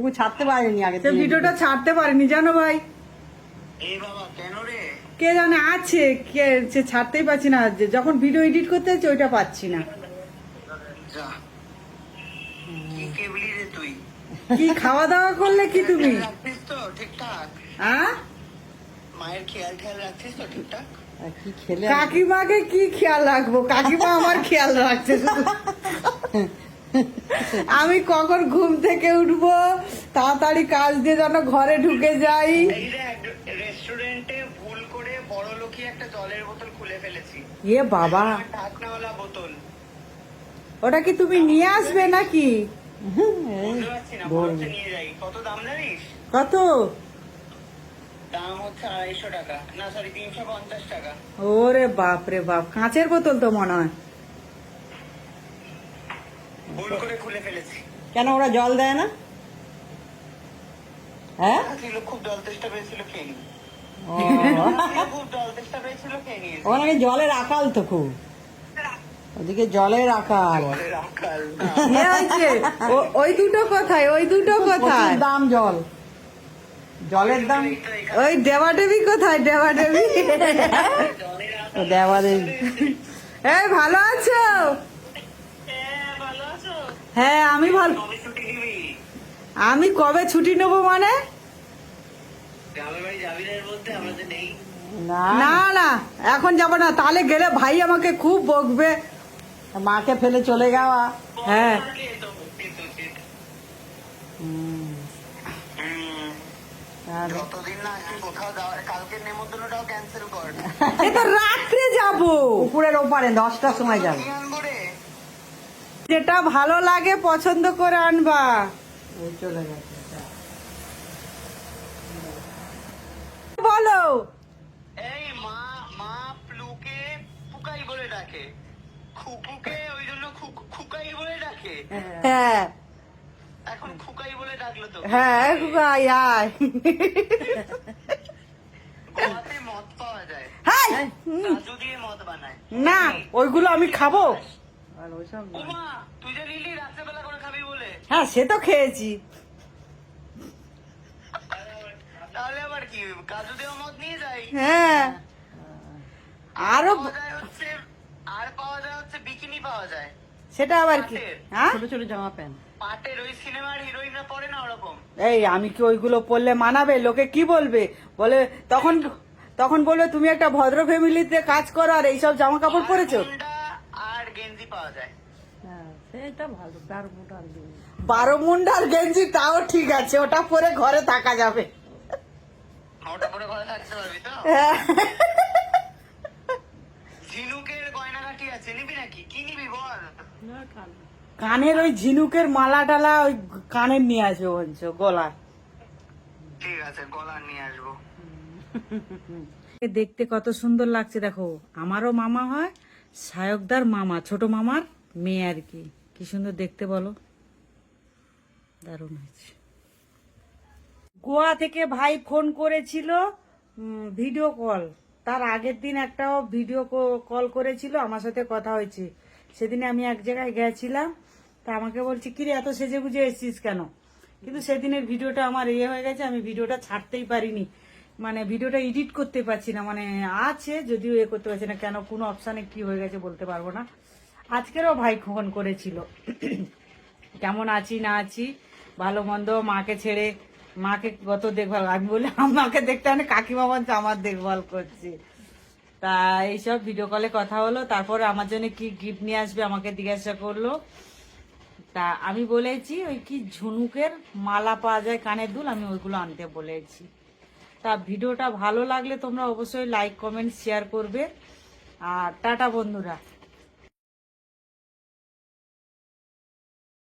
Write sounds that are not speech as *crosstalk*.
খুব ছাড়তে পারেনি আগে সে ভিডিওটা ছাড়তে পারেনি জানো ভাই? এই বাবা কেন রে? কে জানে আছে কে সে ছাড়তেই পারছি না। যখন ভিডিও এডিট করতে হচ্ছে ওইটা পাচ্ছি না। কি কেবলি রে তুই? কি খাওয়া দাওয়া করলে কি তুমি? হ্যাঁ? মায়ের খেয়াল খেয়াল রাখছিস তো ঠিকঠাক? আর কি খেলে কাকিমাকে কি খেয়াল রাখব? কাকিমা আমার খেয়াল রাখছে। *laughs* আমি কখন ঘুম থেকে উঠবো? তাড়াতাড়ি কাজ দিয়ে যেন ঘরে ঢুকে যাই। রেস্টুরেন্টে ভুল করে বড় লোকই একটা জলের বোতল খুলে ফেলেছি। এ বাবা। ঢাকনাওয়ালা বোতল। ওটা কি তুমি নিয়ে আসবে নাকি? কত দাম জানিস? কত? দাম হচ্ছে আড়াইশো টাকা। না সরি তিনশো পঞ্চাশ টাকা। ওরে বাপ রে বাপ কাঁচের বোতল তো মনে হয়। ভুল করে খুলে ফেলেছি। কেন ওরা জল দেয় না? হ্যাঁ? খুব জল তেষ্টা পেয়েছিল খেয়ে ও, জলের আকাল তো খুব। ওদিকে জলের আকাল। ওই দুটো কোথায় ওই দুটো কোথায় দাম জল। জলের দাম ওই দেবাদেবী কোথায় দেবাদেবী? দেবী তো দেওয়া দেবী এই হ্যাঁ ভালো আছো? হ্যাঁ আমি ভালো আমি কবে ছুটি নেব মানে? না। এর মধ্যে আমরা তো নেই না না না এখন যাব না। তাহলে গেলে ভাই আমাকে খুব বকবে। মাকে ফেলে চলে যাওয়া। হ্যাঁ। রাত্রে যাব। পুকুরের ওপারে দশটার সময় যাবে। যেটা ভালো লাগে পছন্দ করে আনবা। চলে গেছে বলো। এই মা মা প্লুকে ফুকাই বলে ডাকে। খুকুকে ওই জন্য খুকাই বলে ডাকে। হ্যাঁ। এখন খুকাই বলে ডাকলো তো। হ্যাঁ ভাই আয় মদ পাওয়া যায়। দিয়ে মদ বানায়। না ওইগুলো আমি খাব। আর ওইসব তুই যে নিলি রাত্রেবেলা করে খাবি বলে। হ্যাঁ সে তো খেয়েছি। তাহলে আবার কি কাজু দিয়ে মদ নিয়ে যাই? হ্যাঁ। আরও আর পাওয়া যায় হচ্ছে বিকিনি পাওয়া যায়। সেটা আবার কি? হ্যাঁ? ছোট ছোট জামা প্যান্ট। পাটের ওই সিনেমার হিরোইনরা পরে না ওরকম? এই আমি কি ওইগুলো পড়লে মানাবে? লোকে কি বলবে? বলে তখন তখন বলবে তুমি একটা ভদ্র ফ্যামিলিতে কাজ করো আর এইসব জামা কাপড় পরেছো? পাওয়া যায়। হ্যাঁ। বারো মুন্ডার গেঞ্জি। তাও ঠিক আছে ওটা পরে ঘরে থাকা যাবে। ওটা পরে ঘরে থাকতে পারবি তো? হ্যাঁ। ঝিনুকের গয়নাগাটি আছে নিবি নাকি? কি নিবি বল? কানের ওই ঝিনুকের মালা টালা ওই কানের নিয়ে আসব বলছো গলায়। ঠিক আছে গলার নিয়ে আসব। দেখতে কত সুন্দর লাগছে দেখো। আমারও মামা হয় সায়কদার মামা, ছোট মামার মেয়ে আর কি। কি সুন্দর দেখতে বলো। দারুণ হয়েছে। গোয়া থেকে ভাই ফোন করেছিল ভিডিও কল। তার আগের দিন একটাও ভিডিও কল করেছিল, আমার সাথে কথা হয়েছে। সেদিনে আমি এক জায়গায় গেছিলাম, তা আমাকে বলছি, কিরে, এত সেজে বুঝে এসছিস কেন? কিন্তু সেদিনের ভিডিওটা আমার ইয়ে হয়ে গেছে, আমি ভিডিওটা ছাড়তেই পারিনি। মানে ভিডিওটা এডিট করতে পারছি না মানে আছে, যদিও এ করতে পারছি না, কেন, কোন অপশানে কি হয়ে গেছে বলতে পারব না। আজকেরও ভাই ফোন করেছিল, কেমন আছি, না আছি, ভালো, মন্দ, মাকে ছেড়ে, মাকে কত দেখভাল, আমি বলি আমাকে দেখতে মানে কাকিমা বলছে আমার দেখভাল করছে। তা এইসব ভিডিও কলে কথা হলো, তারপর আমার জন্য কি গিফট নিয়ে আসবে, আমাকে জিজ্ঞাসা করল। তা আমি বলেছি, ওই কি ঝুনুকের মালা পাওয়া যায়, কানের দুল, আমি ওইগুলো আনতে বলেছি। তা ভিডিওটা ভালো লাগলে তোমরা অবশ্যই লাইক কমেন্ট শেয়ার করবে। আর টাটা বন্ধুরা।